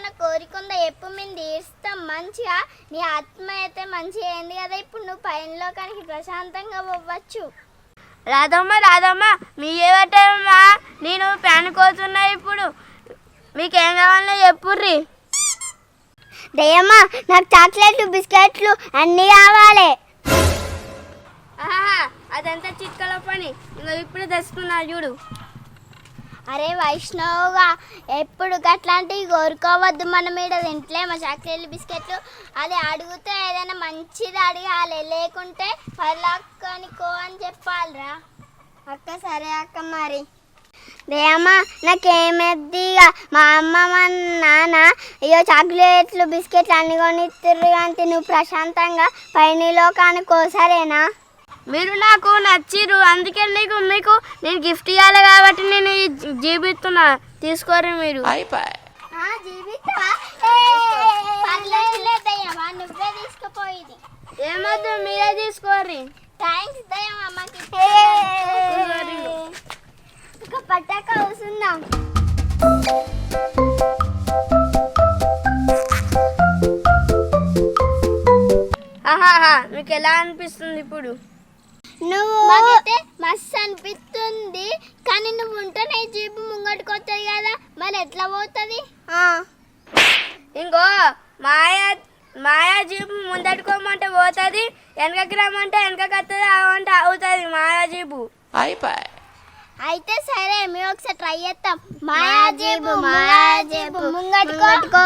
ఇంకేమైనా కోరిక ఉందా? ఎప్పుడు మేము తీరుస్తాం మంచిగా నీ ఆత్మ అయితే మంచిగా అయింది కదా. ఇప్పుడు నువ్వు పైన లోకానికి ప్రశాంతంగా పోవచ్చు. రాదమ్మ రాదమ్మ మీ ఏవటమ్మా నేను ప్యాన్ కోతున్నా ఇప్పుడు. మీకేం కావాలో చెప్పుర్రి. దయ్యమ్మా నాకు చాక్లెట్లు బిస్కెట్లు అన్నీ కావాలి. ఆహా అదంతా చిట్కల పని. ఇంకా ఇప్పుడు తెచ్చుకున్నా చూడు. అరే వైష్ణవుగా ఎప్పుడు అట్లాంటివి కోరుకోవద్దు మనం మీద తింటలే మా చాక్లెట్లు బిస్కెట్లు? అది అడిగితే ఏదైనా మంచిది అడగాలి. లేకుంటే పర్లాక్కని కో అని చెప్పాలిరా. అక్క సరే అక్క మరి. దేయమ్మా నాకేమెద్ది ఇక మా అమ్మ మా నాన్న అయ్యో చాక్లెట్లు బిస్కెట్లు అన్ని కొనిస్తుర్రు కానీ నువ్వు ప్రశాంతంగా పైనలో లోకానికి మీరు నాకు నచ్చిరు అందుకే నీకు మీకు నేను గిఫ్ట్ ఇవ్వాలి కాబట్టి నేను ఈ జీబిస్తున్నా తీసుకోరు మీరు. తీసుకుపోయేది. ఏమొద్దు మీరే తీసుకోర్రి. థ్యాంక్స్ దయ్యమ్మా మాకు ఒక పట్టాక వస్తుందాం ఆహాహా మీకు ఎలా అనిపిస్తుంది ఇప్పుడు? నువ్వు మాకైతే మస్తు అనిపిస్తుంది. కానీ నువ్వు ఉంటే నీ జీపు ముంగటికి వస్తుంది కదా. మరి ఎట్లా పోతుంది? ఇంకో మాయా మాయా జీపు ముందట్టుకోమంటే పోతుంది. వెనకకి రమ్మంటే వెనకకి వస్తుంది అవంటే అవుతుంది మాయా జీపు. అయితే సరే మేము ఒకసారి ట్రై చేస్తాం మాయా జీబు మాయా జీబు ముంగటికో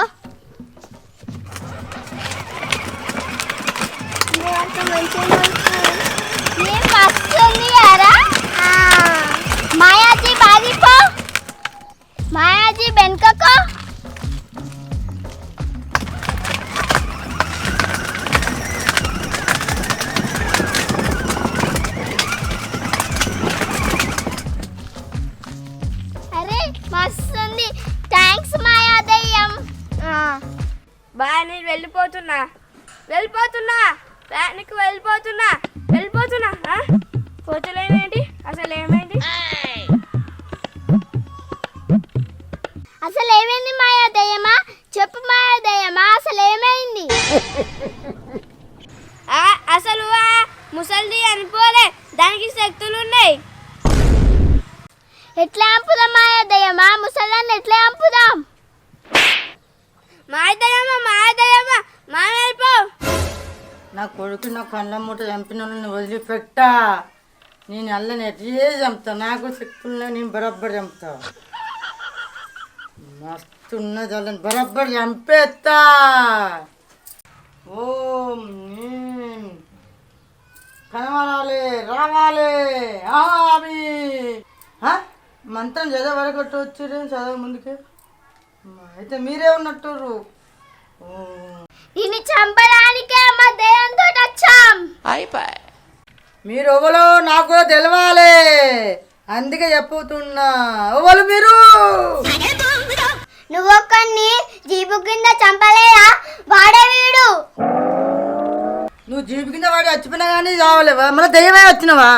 ఏం వస్తుంది కదా? మాయాజీ బాగిపో మాయాజీ వెనుకకో అరే మస్తుంది థ్యాంక్స్ మాయా దయ్యం బాగా నేను వెళ్ళిపోతున్నా. వెళ్ళిపోతున్నా. ప్యానికి వెళ్ళిపోతున్నా. వెళ్ళిపోతున్నా ఆ? పోతలేమేంటి అసలు ఏమైంది అసలు ఏమైంది మాయా దయ్యమా చెప్పు మాయా దయ్యమా అసలు ఏమైంది ఆ, అసలు ఆ ముసలిది అనిపోలే దానికి శక్తులు ఉన్నాయి ఎట్లా అంపుదాం మాయా దయ్యమా ముసలాన్ని ఎట్లా అంపుదాం మాయదయ్యమ్మ మాయదయ్యమ్మ మా వెళ్ళిపో నా కొడుకు కళ్ళ మూట చంపిన వాళ్ళని వదిలిపెట్టా. నేను అల్లని ఎట్లే చంపుతా. నాకు శక్తుల్లో నేను బరబ్బర్ చంపుతా. మస్తు ఉన్నది అల్లని బరబ్బర్ చంపేస్తా ఓం నీం. రావాలి. ఆమి మంత్రం చదవ వరకు వచ్చారు చదవ ముందుకే. అయితే మీరే ఉన్నట్టు దీన్ని చంపడానికే మా దయ్యంతో వచ్చాం మీరు ఎవరో నాకు కూడా తెలవాలి. అందుకే చెప్పుతున్నా. ఎవరు మీరు? నువ్వు ఒక్కడిని జీపు కింద చంపలేదా? వాడే వీడు. నువ్వు జీపు కింద వాడి చచ్చిపోయినా కానీ చావలేవా? మన దయ్యమే వచ్చినవా?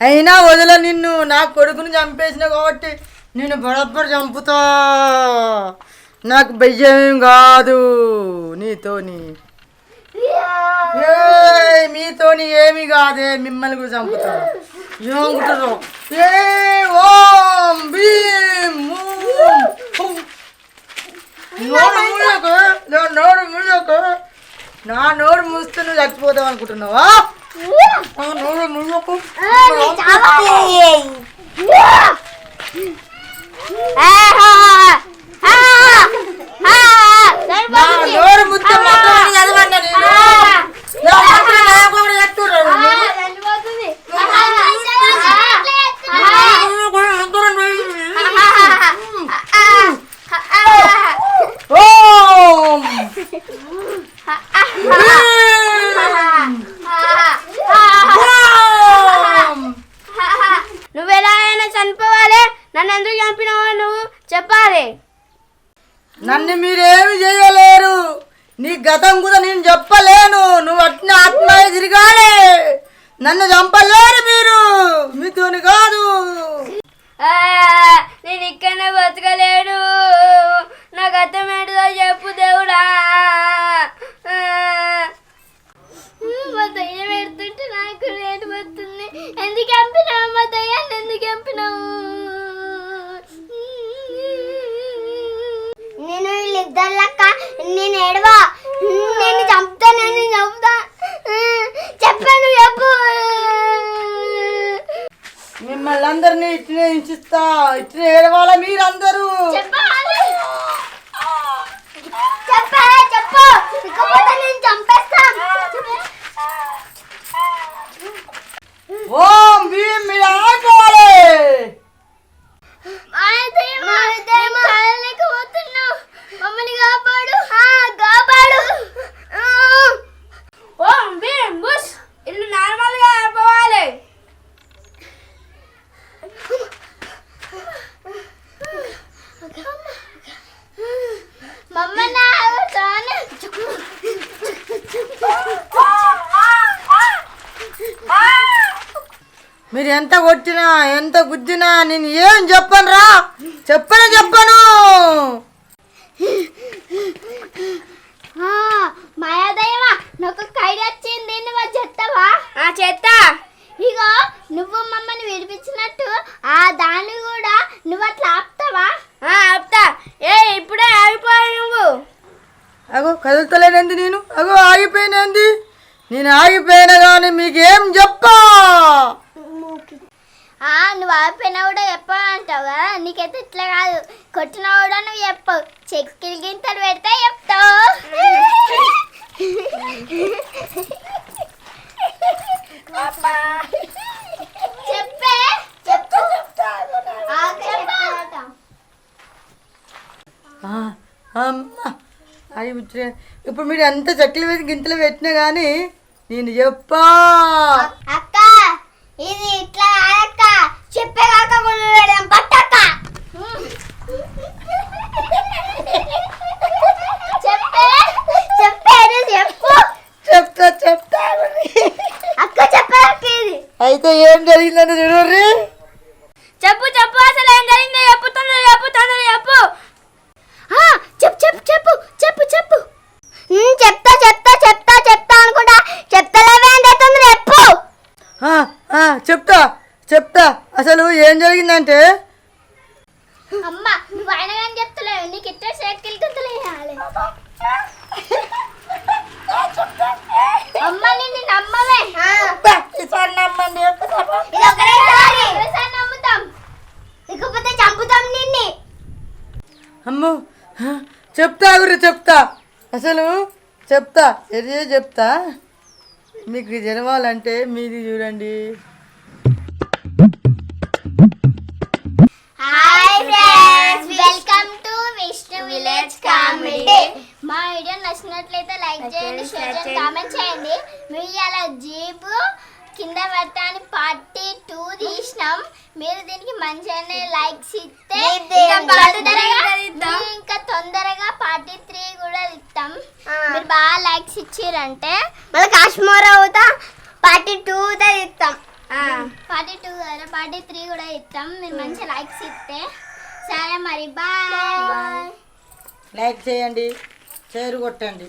అయినా వదిలే నిన్ను. నా కొడుకుని చంపేసిన కాబట్టి నేను బడబ్బడి చంపుతా. నాకు భయ్యం కాదు. నీతోని. మీతోని ఏమి కాదే మిమ్మల్ని కూడా చంపుతా ఏమనుకుంటారు ఏ ఓం భీం. నోరు మూయకు, నా నోరు మూయకు. నా నోరు మూస్తే నువ్వు చచ్చిపోతావు అనుకుంటున్నావా? నోరు మూయకు. నన్ను చంపలేరు మీరు. మీతో కాదు. నేను ఇక్కడనే బతకలేడు నాకు అర్థమేంటిదో చెప్పు దేవుడా. మా పెడుతుంటే నాకు ఎందుకు ఎందుకు నేను లెక్క నేను ఏడవా? నేను చంప మిమ్మల్ని అందరినీ ఇట్లనే హింసిస్తా ఇట్లనే ఏడవాలా మీరందరూ? ఓం భీమ్ మీరు ఆడుకోవాలి మీరు ఎంత కొట్టినా ఎంత గుద్దినా నేను ఏం చెప్పను రా చెప్పను చెప్పను నాకు కైడి వచ్చింది నువ్వు చెత్తవా ఆ చెత్త. ఇగో నువ్వు మమ్మల్ని విడిపించినట్టు ఆ దాన్ని కూడా నువ్వు అట్లా ఆపుతావా? ఆ, ఆపుతా. ఏ ఇప్పుడే ఆగిపోయి నువ్వు. అగో కదులుతలేనంది నేను? అగో ఆగిపోయినంది? నేను ఆగిపోయినా కానీ మీకేం చెప్పా? నువ్వు ఆపినా కూడా చెప్పవు అంటావు కదా నీకైతే ఇట్లా కాదు. కొట్టినా కూడా నువ్వు చెప్పవు చెక్కిలి గింతలు పెడితే చెప్తావు. చెప్పే. చెప్పు. ఆ, చెప్పు. ఆ, అమ్మా. ఆగి ముచ్చట. ఇప్పుడు మీరు ఎంత చెట్లు వేసి గింతలు పెట్టినా కానీ నేను చెప్పా అక్క ఇది ఇట్లా కాదక్క చెప్పే కాక కూడా పెడదాం పట్టక్క చెప్పే చెప్పేది చెప్పు చెప్తా చెప్తా అక్క చెప్పే అక్క ఇది అయితే ఏం జరిగిందని చూడర్రి చెప్పు చెప్పు అసలు ఏం జరిగిందో చెప్పు తొందర చెప్పు తొందర చెప్పు. ఆ, చెప్పు చెప్పు చెప్పు చెప్పు చెప్పు. ఉమ్, చెప్తా చెప్తా చెప్తా చెప్తా అనుకుంటా. చెప్తలేవే అంటే తొందర చెప్పు. ఆ, ఆ, చెప్తా చెప్తా. అసలు ఏం జరిగిందంటే? అమ్మ నువ్వు ఆయన కానీ చెప్తలేవు? నీకు ఇట్లా సైకిల్ గంతలేయాలి అమ్మ నిన్ను నమ్మవే. ఈసారి నమ్మండి ఇది ఒకటేసారి ఒకసారి నమ్ముతాం. ఇకపోతే చంపుతాం నిన్ని. అమ్మో ఆ, చెప్తా గురు చెప్తా. అసలు చెప్తా ఎదే చెప్తా? మీకు జరవాలంటే మీది చూడండి. Hi friends welcome to Vishnu village నచ్చినట్లయితే లైక్ చేయండి షేర్ చేయండి కామెంట్ చేయండి. మీరు ఇలా జీబు కింద పడతాని. పార్టీ టూ తీసినాం. మీరు దీనికి మంచిగానే లైక్స్ ఇస్తే ఇంకా తొందరగా మేము ఇంకా తొందరగా పార్టీ త్రీ కూడా ఇస్తాం. మీరు బాగా లైక్స్ ఇచ్చిరంటే మళ్ళీ కాశ్మీర్ అవుతా పార్టీ టూ ఇస్తాం. ఆ, పార్టీ టూ కదా పార్టీ త్రీ కూడా ఇస్తాం. మీరు మంచి లైక్స్ ఇస్తే. సరే మరి బాయ్. లైక్ చేయండి. చేరుగొట్టండి కొట్టండి.